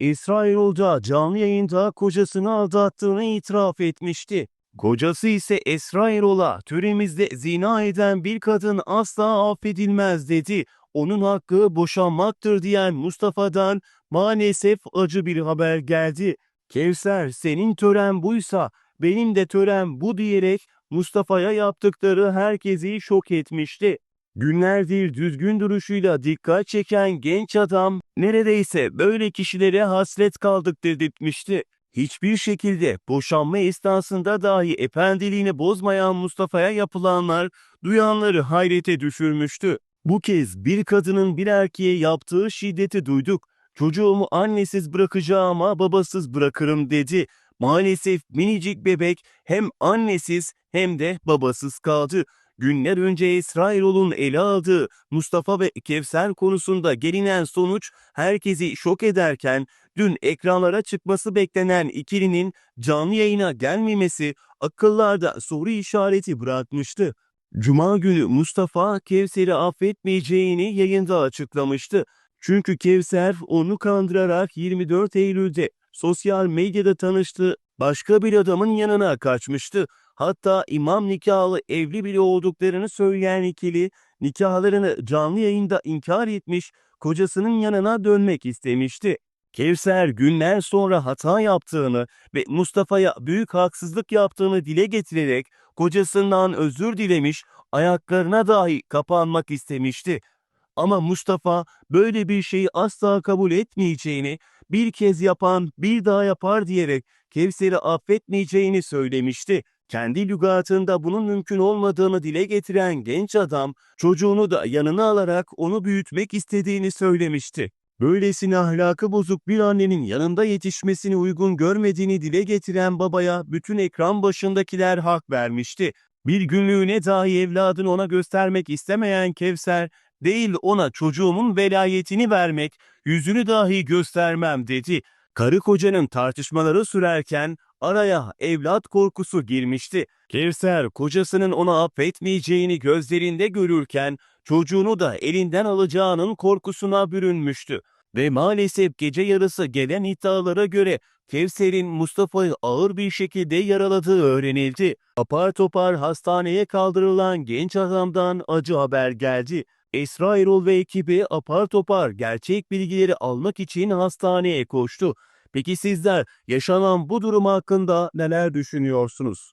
Da canlı yayında kocasını aldattığını itiraf etmişti. Kocası ise Esra Erol'a töremizde zina eden bir kadın asla affedilmez dedi. Onun hakkı boşanmaktır diyen Mustafa'dan maalesef acı bir haber geldi. Kevser senin tören buysa benim de törem bu diyerek Mustafa'ya yaptıkları herkesi şok etmişti. Günlerdir düzgün duruşuyla dikkat çeken genç adam neredeyse böyle kişilere hasret kaldık dedirtmişti. Hiçbir şekilde boşanma esnasında dahi efendiliğini bozmayan Mustafa'ya yapılanlar duyanları hayrete düşürmüştü. Bu kez bir kadının bir erkeğe yaptığı şiddeti duyduk. Çocuğumu annesiz bırakacağıma babasız bırakırım dedi. Maalesef minicik bebek hem annesiz hem de babasız kaldı. Günler önce Esra Erol'un ele aldığı Mustafa ve Kevser konusunda gelinen sonuç herkesi şok ederken dün ekranlara çıkması beklenen ikilinin canlı yayına gelmemesi akıllarda soru işareti bırakmıştı. Cuma günü Mustafa Kevser'i affetmeyeceğini yayında açıklamıştı. Çünkü Kevser onu kandırarak 24 Eylül'de sosyal medyada tanıştığı başka bir adamın yanına kaçmıştı. Hatta imam nikahlı evli bile olduklarını söyleyen ikili nikahlarını canlı yayında inkar etmiş, kocasının yanına dönmek istemişti. Kevser günler sonra hata yaptığını ve Mustafa'ya büyük haksızlık yaptığını dile getirerek kocasından özür dilemiş, ayaklarına dahi kapanmak istemişti. Ama Mustafa böyle bir şeyi asla kabul etmeyeceğini, bir kez yapan bir daha yapar diyerek Kevser'i affetmeyeceğini söylemişti. Kendi lügatında bunun mümkün olmadığını dile getiren genç adam, çocuğunu da yanına alarak onu büyütmek istediğini söylemişti. Böylesine ahlakı bozuk bir annenin yanında yetişmesini uygun görmediğini dile getiren babaya bütün ekran başındakiler hak vermişti. Bir günlüğüne dahi evladını ona göstermek istemeyen Kevser, değil ona çocuğumun velayetini vermek, yüzünü dahi göstermem dedi. Karı kocanın tartışmaları sürerken araya evlat korkusu girmişti. Kevser kocasının onu affetmeyeceğini gözlerinde görürken çocuğunu da elinden alacağının korkusuna bürünmüştü. Ve maalesef gece yarısı gelen iddialara göre Kevser'in Mustafa'yı ağır bir şekilde yaraladığı öğrenildi. Apar topar hastaneye kaldırılan genç adamdan acı haber geldi. Esra Erol ve ekibi apar topar gerçek bilgileri almak için hastaneye koştu. Peki sizler yaşanan bu durum hakkında neler düşünüyorsunuz?